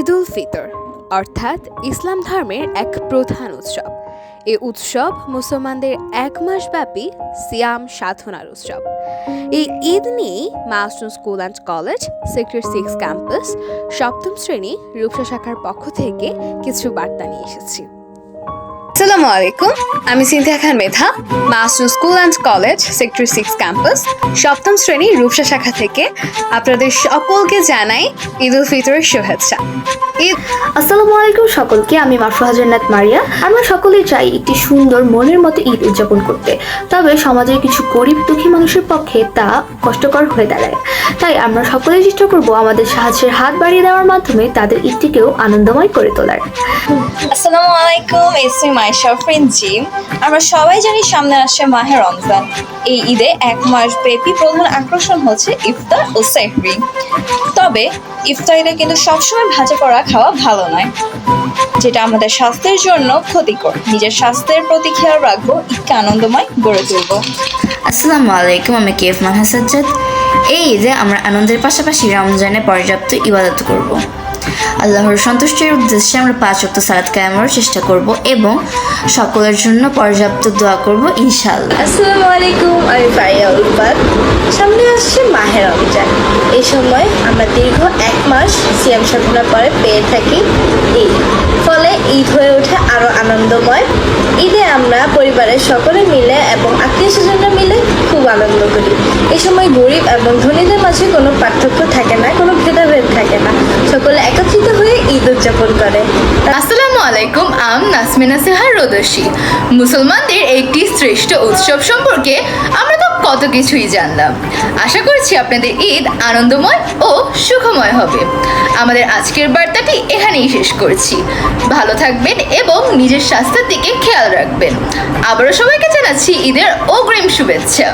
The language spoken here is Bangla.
ঈদ উল ফিতর, অর্থাৎ ইসলাম ধর্মের এক প্রধান উৎসব। এ উৎসব মুসলমানদের এক মাস ব্যাপী সিয়াম সাধনার উৎসব। এই ঈদ নিয়েই মাস্টন school and college, sector six campus, সপ্তম শ্রেণি রূপসা শাখার পক্ষ থেকে কিছু বার্তা নিয়ে এসেছি। আসসালামু আলাইকুম। আমি Sinthia Khan Medha master school and college, sector six campus, সপ্তম শ্রেণি রূপসা শাখা থেকে আপনাদের সকলকে জানাই ঈদ উল ফিতরের শুভেচ্ছা। আসসালামু আলাইকুম সকলকে, আমি মাফরুহা জান্নাত মারিয়া। আমরা সকলেই চাই একটি সুন্দর মনের মতো ঈদ উদযাপন করতে। তবে সমাজের কিছু গরিব দুঃখী মানুষের পক্ষে তা কষ্টকর হয়ে দাঁড়ায়। তাই আমরা সকলেই চেষ্টা করব আমাদের সাহায্যের হাত বাড়িয়ে দেওয়ার মাধ্যমে তাদের ঈদটিকেও আনন্দময় করে তোলার। আসসালামু আলাইকুম ইসমি মাই শফরিন জিম আমরা সবাই জানি সামনে আসছে মাহে রমজান। এই ঈদে এক মাস ব্যাপী প্রধান আকর্ষণ হচ্ছে ইফতার ও সেহরি। তবে ইফতারিতে কিন্তু সবসময় ভাজা করা খাওয়া ভালো নয় যেটা আমাদের স্বাস্থ্যের জন্য ক্ষতিকর। নিজের স্বাস্থ্যের প্রতি খেয়াল রাখব ঈদকে আনন্দময় গড়ে তুলবো। আসসালামু আলাইকুম আমি কেফ মানহা সাজ্জাদ। এই ঈদে আমরা আনন্দের পাশাপাশি রমজানে পর্যাপ্ত ইবাদত করব। আল্লাহর সন্তুষ্টির উদ্দেশ্যে আমরা পাঁচ অক্ট সালাদ কায়ামেরও চেষ্টা করব এবং সকলের জন্য পর্যাপ্ত দোয়া করব ইনশাআল্লাহ। আসসালামু আলাইকুম আমি ফারিয়া উলফাত। সামনে আসছে এই সময় আমরা দীর্ঘ এক মাস সিয়াম সাধনা পরে পেয়ে থাকি ঈদ। ফলে ঈদ হয়ে ওঠে আরও আনন্দময়। ঈদে আমরা পরিবারের সকলে মিলে এবং আত্মীয় স্বজনরা মিলে খুব আনন্দ করি। এই সময় গরিব এবং ধনীদের মাঝে কোনো পার্থক্য থাকে না, কোনো ভেদাভেদ থাকে না। সকলে একত্রিত হয়ে ঈদ উদযাপন করে। আসসালামু আলাইকুম, আম নাসমিনা সেহার রোদসী মুসলমানদের একটি শ্রেষ্ঠ উৎসব সম্পর্কে আমরা তো কত কিছুই জানলাম। আশা করছি আপনাদের ঈদ আনন্দময় ও সুখময় হবে। আমাদের আজকের বার্তাটি এখানেই শেষ করছি। ভালো থাকবেন এবং নিজের স্বাস্থ্যের দিকে খেয়াল রাখবেন। আবারও সবাইকে জানাচ্ছি ঈদের অগ্রিম শুভেচ্ছা।